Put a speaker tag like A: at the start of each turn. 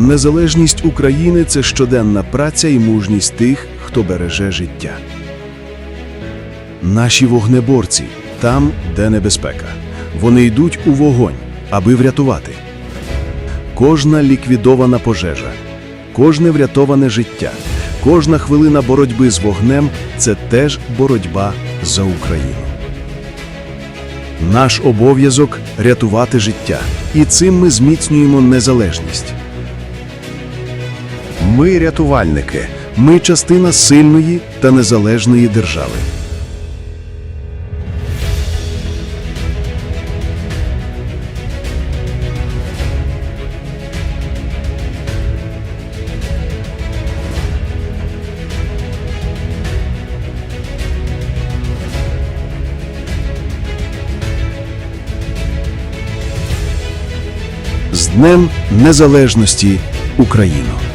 A: Незалежність України це щоденна праця і мужність тих, хто береже життя. Наші вогнеборці там, де небезпека. Вони йдуть у вогонь, аби врятувати. Кожна ліквідована пожежа, кожне врятоване життя, кожна хвилина боротьби з вогнем це теж боротьба за Україну. Наш обов'язок рятувати життя, і цим ми зміцнюємо незалежність. Ми рятувальники, ми частина сильної та незалежної держави. З Днем Незалежності Україну!